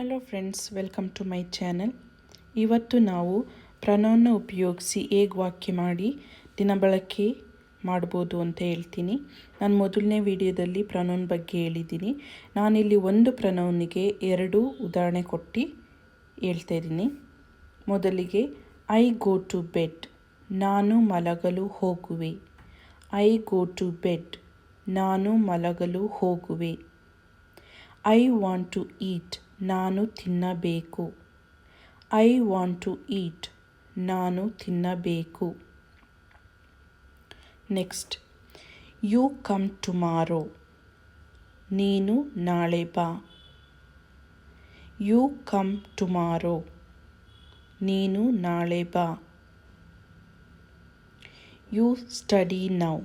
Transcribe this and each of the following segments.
Hello friends welcome to my channel ಇವತ್ತು ನಾವು ಪ್ರನೌನ್ನ ಉಪಯೋಗಿಸಿ ಹೇಗೆ ವಾಕ್ಯ ಮಾಡಿ ದಿನ ಬಳಕೆ ಮಾಡ್ಬೋದು ಅಂತ ಹೇಳ್ತೀನಿ. ನಾನು ಮೊದಲನೇ ವಿಡಿಯೋದಲ್ಲಿ ಪ್ರನೌನ್ ಬಗ್ಗೆ ಹೇಳಿದ್ದೀನಿ. ನಾನಿಲ್ಲಿ ಒಂದು ಪ್ರನೌನಿಗೆ ಎರಡು ಉದಾಹರಣೆ ಕೊಟ್ಟು ಹೇಳ್ತಾ ಇದ್ದೀನಿ. ಮೊದಲಿಗೆ ಐ ಗೋ ಟು ಬೆಡ್ ನಾನು ಮಲಗಲು ಹೋಗುವೆ. ಐ ಗೋ ಟು ಬೆಡ್ ನಾನು ಮಲಗಲು ಹೋಗುವೆ. ಐ ವಾಂಟ್ ಟು ಈಟ್ ನಾನು ತಿನ್ನಬೇಕು. ಐ ವಾಂಟ್ ಟು ಈಟ್ ನಾನು ತಿನ್ನಬೇಕು. ನೆಕ್ಸ್ಟ್ ಯು ಕಮ್ ಟುಮಾರೋ ನೀನು ನಾಳೆ ಬಾ. ಯು ಕಮ್ ಟುಮಾರೋ ನೀನು ನಾಳೆ ಬಾ. ಯು ಸ್ಟಡಿ ನೌ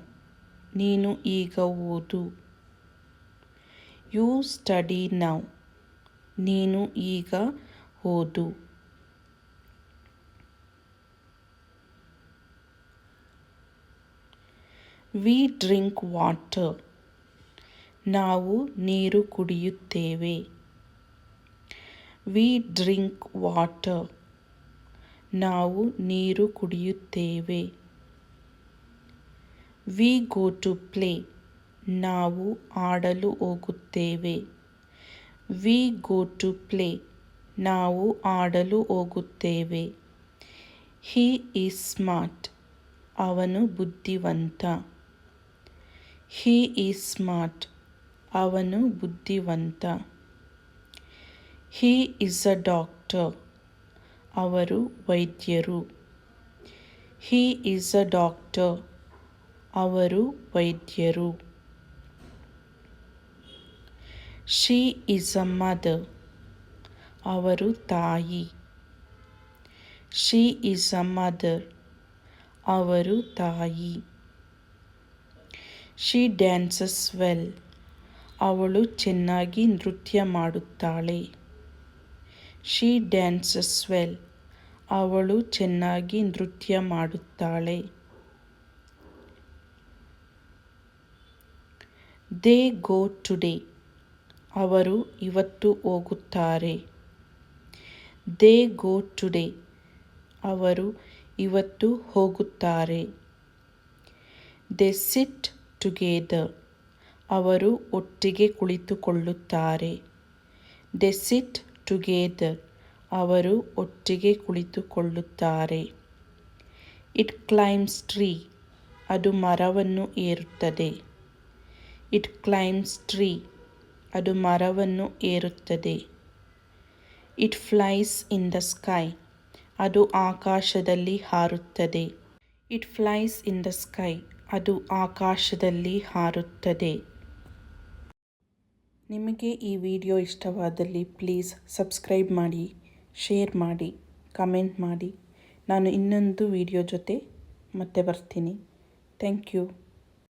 ನೀನು ಈಗ ಓದು. ಯು ಸ್ಟಡಿ ನೌ ನೀನು ಈಗ ಓದು ವಿ ಡ್ರಿಂಕ್ ವಾಟರ್ ನಾವು ನೀರು ಕುಡಿಯುತ್ತೇವೆ ವಿ ಡ್ರಿಂಕ್ ವಾಟರ್ ನಾವು ನೀರು ಕುಡಿಯುತ್ತೇವೆ ವಿ ಗೋ ಟು ಪ್ಲೇ ನಾವು ಆಡಲು ಹೋಗುತ್ತೇವೆ ವಿ ಗೋ ಟು ಪ್ಲೇ ನಾವು ಆಡಲು ಹೋಗುತ್ತೇವೆ. ಹೀ ಈಸ್ ಸ್ಮಾರ್ಟ್ ಅವನು ಬುದ್ಧಿವಂತ. ಹೀ ಈಸ್ ಸ್ಮಾರ್ಟ್ ಅವನು ಬುದ್ಧಿವಂತ. ಹೀ ಈಸ್ ಅ ಡಾಕ್ಟರ್ ಅವರು ವೈದ್ಯರು. ಹೀ ಈಸ್ ಅ ಡಾಕ್ಟರ್ ಅವರು ವೈದ್ಯರು. ಶಿ ಇಸ್ ಅ ಮದರ್ ಅವರು ತಾಯಿ. ಶಿ ಇಸ್ ಅ ಮದರ್ ಅವರು ತಾಯಿ. ಶಿ ಡ್ಯಾನ್ಸಸ್ ವೆಲ್ ಅವಳು ಚೆನ್ನಾಗಿ ನೃತ್ಯ ಮಾಡುತ್ತಾಳೆ. ಶಿ ಡ್ಯಾನ್ಸಸ್ ವೆಲ್ ಅವಳು ಚೆನ್ನಾಗಿ ನೃತ್ಯ ಮಾಡುತ್ತಾಳೆ. ದೇ ಗೋ ಟುಡೇ ಅವರು ಇವತ್ತು ಹೋಗುತ್ತಾರೆ. ದೇ ಗೋ ಟುಡೇ, ಅವರು ಇವತ್ತು ಹೋಗುತ್ತಾರೆ. ದೆ ಸಿಟ್ ಟುಗೆದರ್, ಅವರು ಒಟ್ಟಿಗೆ ಕುಳಿತುಕೊಳ್ಳುತ್ತಾರೆ. ದೆ ಸಿಟ್ ಟುಗೆದರ್, ಅವರು ಒಟ್ಟಿಗೆ ಕುಳಿತುಕೊಳ್ಳುತ್ತಾರೆ. ಇಟ್ ಕ್ಲೈಮ್ಸ್ ಟ್ರೀ, ಅದು ಮರವನ್ನು ಏರುತ್ತದೆ. ಇಟ್ ಕ್ಲೈಮ್ಸ್ ಟ್ರೀ ಅದು ಮರವನ್ನು ಏರುತ್ತದೆ. It flies in the sky ಅದು ಆಕಾಶದಲ್ಲಿ ಹಾರುತ್ತದೆ. It flies in the sky ಅದು ಆಕಾಶದಲ್ಲಿ ಹಾರುತ್ತದೆ. ನಿಮಗೆ ಈ ವಿಡಿಯೋ ಇಷ್ಟವಾದಲ್ಲಿ ಪ್ಲೀಸ್ ಸಬ್ಸ್ಕ್ರೈಬ್ ಮಾಡಿ ಶೇರ್ ಮಾಡಿ ಕಮೆಂಟ್ ಮಾಡಿ. ನಾನು ಇನ್ನೊಂದು ವಿಡಿಯೋ ಜೊತೆ ಮತ್ತೆ ಬರ್ತೀನಿ. Thank you